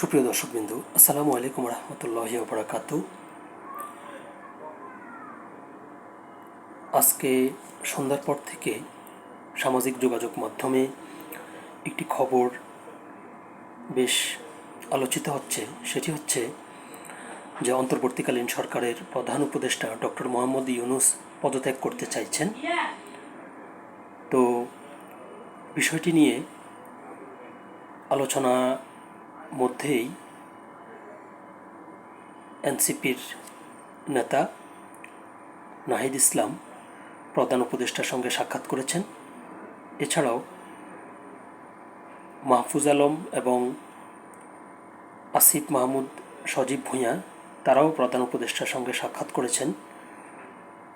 সুপ্রিয় দর্শকবিন্দু, আসসালামু আলাইকুম রহমতুল্লাহ বরাকাত আজকে সন্ধ্যার পর থেকে সামাজিক যোগাযোগ মাধ্যমে একটি খবর বেশ আলোচিত হচ্ছে। সেটি হচ্ছে যে অন্তর্বর্তীকালীন সরকারের প্রধান উপদেষ্টা ডক্টর মোহাম্মদ ইউনুস পদত্যাগ করতে চাইছেন। তো বিষয়টি নিয়ে আলোচনা মধ্যেই এনসিপির নেতা নাহিদ ইসলাম প্রধান উপদেষ্টার সঙ্গে সাক্ষাৎ করেছেন। এছাড়াও মাহফুজ আলম এবং আসিফ মাহমুদ সজীব ভূঁইয়া, তারাও প্রধান উপদেষ্টার সঙ্গে সাক্ষাৎ করেছেন।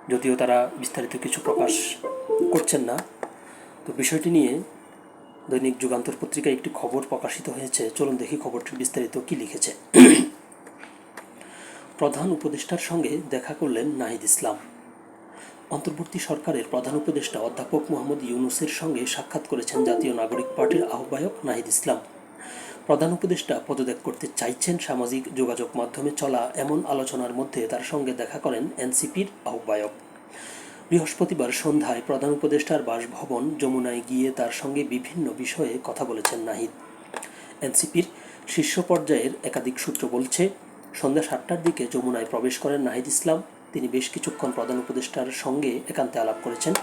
যদিও তারা বিস্তারিত কিছু প্রকাশ করছেন না। তো বিষয়টি নিয়ে দৈনিক যুগান্তর পত্রিকায় একটি খবর প্রকাশিত হয়েছে। চলুন দেখি খবরটির বিস্তারিত কি লিখেছে। প্রধান উপদেষ্টার সঙ্গে দেখা করলেন নাহিদ ইসলাম। অন্তর্বর্তী সরকারের প্রধান উপদেষ্টা অধ্যাপক মোহাম্মদ ইউনুসের সঙ্গে সাক্ষাৎ করেছেন জাতীয় নাগরিক পার্টির আহ্বায়ক নাহিদ ইসলাম। প্রধান উপদেষ্টা পদত্যাগ করতে চাইছেন সামাজিক যোগাযোগ মাধ্যমে চলা এমন আলোচনার মধ্যে তার সঙ্গে দেখা করেন এনসিপির আহ্বায়ক। বৃহস্পতিবার সন্ধ্যায় প্রধান উপদেষ্টার বাসভবন যমুনায় গিয়ে তার সঙ্গে বিভিন্ন বিষয়ে কথা বলেছেন নাহিদ। এনসিপির শীর্ষ পর্যায়ের একাধিক সূত্র বলছে, সন্ধ্যা সাতটার দিকে যমুনায় প্রবেশ করেন নাহিদ ইসলাম। তিনি বেশ কিছুক্ষণ প্রধান উপদেষ্টার সঙ্গে একান্তে আলাপ করেছেন।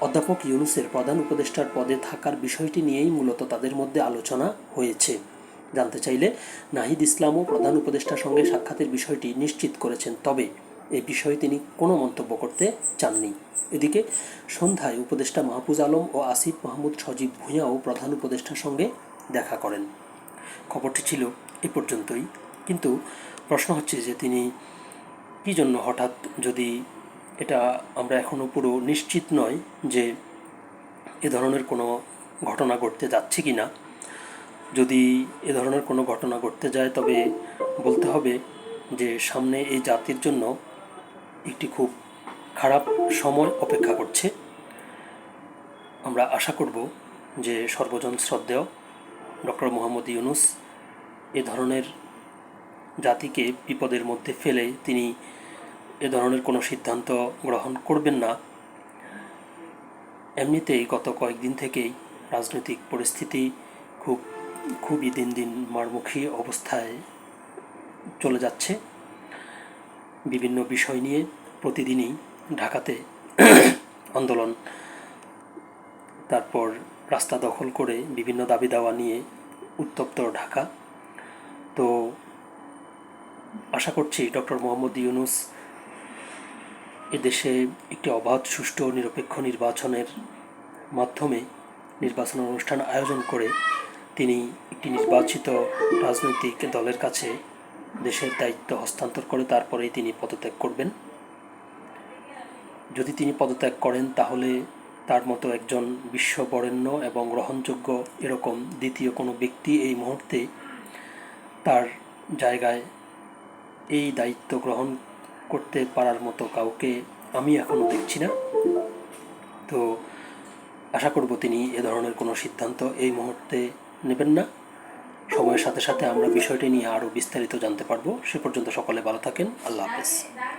অধ্যাপক ইউনুসের প্রধান উপদেষ্টার পদে থাকার বিষয়টি নিয়েই মূলত তাদের মধ্যে আলোচনা হয়েছে। জানতে চাইলে নাহিদ ইসলামও প্রধান উপদেষ্টার সঙ্গে সাক্ষাতের বিষয়টি নিশ্চিত করেছেন। তবে এ বিষয়ে তিনি কোনো মন্তব্য করতে চাননি। এদিকে সন্ধ্যায় উপদেষ্টা মাহফুজ আলম ও আসিফ মাহমুদ সজীব ভূঁইয়াও প্রধান উপদেষ্টার সঙ্গে দেখা করেন। খবরটি ছিল এ পর্যন্তই। কিন্তু প্রশ্ন হচ্ছে যে তিনি কী জন্য হঠাৎ যদি এটা আমরা এখনও পুরো নিশ্চিত নয় যে এ ধরনের কোনো ঘটনা ঘটতে যাচ্ছে কি না, যদি এ ধরনের কোনো ঘটনা ঘটতে যায় তবে বলতে হবে যে সামনে এই জাতির জন্য একটি খুব খারাপ সময় অপেক্ষা করছে। আমরা আশা করব যে সর্বজন শ্রদ্ধেয় ডক্টর মোহাম্মদ ইউনুস এ ধরনের জাতিকে বিপদের মধ্যে ফেলে তিনি এ ধরনের কোনো সিদ্ধান্ত গ্রহণ করবেন না। এমনিতেই গত কয়েকদিন থেকেই রাজনৈতিক পরিস্থিতি খুব, খুবই দিন দিন মারমুখী অবস্থায় চলে যাচ্ছে। বিভিন্ন বিষয় নিয়ে প্রতিদিনই ঢাকাতে আন্দোলন। তারপর রাস্তা দখল করে বিভিন্ন দাবি দাওয়া নিয়ে উত্তপ্ত ঢাকা। তো আশা করছি ডক্টর মোহাম্মদ ইউনুস এদেশে একটি অবাধ, সুষ্ঠু, নিরপেক্ষ নির্বাচনের মাধ্যমে নির্বাচন অনুষ্ঠান আয়োজন করে তিনি একটি নির্বাচিত রাজনৈতিক দলের কাছে দেশের দায়িত্ব হস্তান্তর করে তারপরেই তিনি পদত্যাগ করবেন। যদি তিনি পদত্যাগ করেন, তাহলে তার মতো একজন বিশ্ববরেণ্য এবং গ্রহণযোগ্য এরকম দ্বিতীয় কোনো ব্যক্তি এই মুহূর্তে তার জায়গায় এই দায়িত্ব গ্রহণ করতে পারার মতো কাউকে আমি এখনও দেখছি না। তো আশা করব তিনি এ ধরনের কোনো সিদ্ধান্ত এই মুহূর্তে নেবেন না। সময়ের সাথে সাথে আমরা বিষয়টি নিয়ে আরও বিস্তারিত জানতে পারব। সে পর্যন্ত সকলে ভালো থাকেন। আল্লাহ হাফেজ।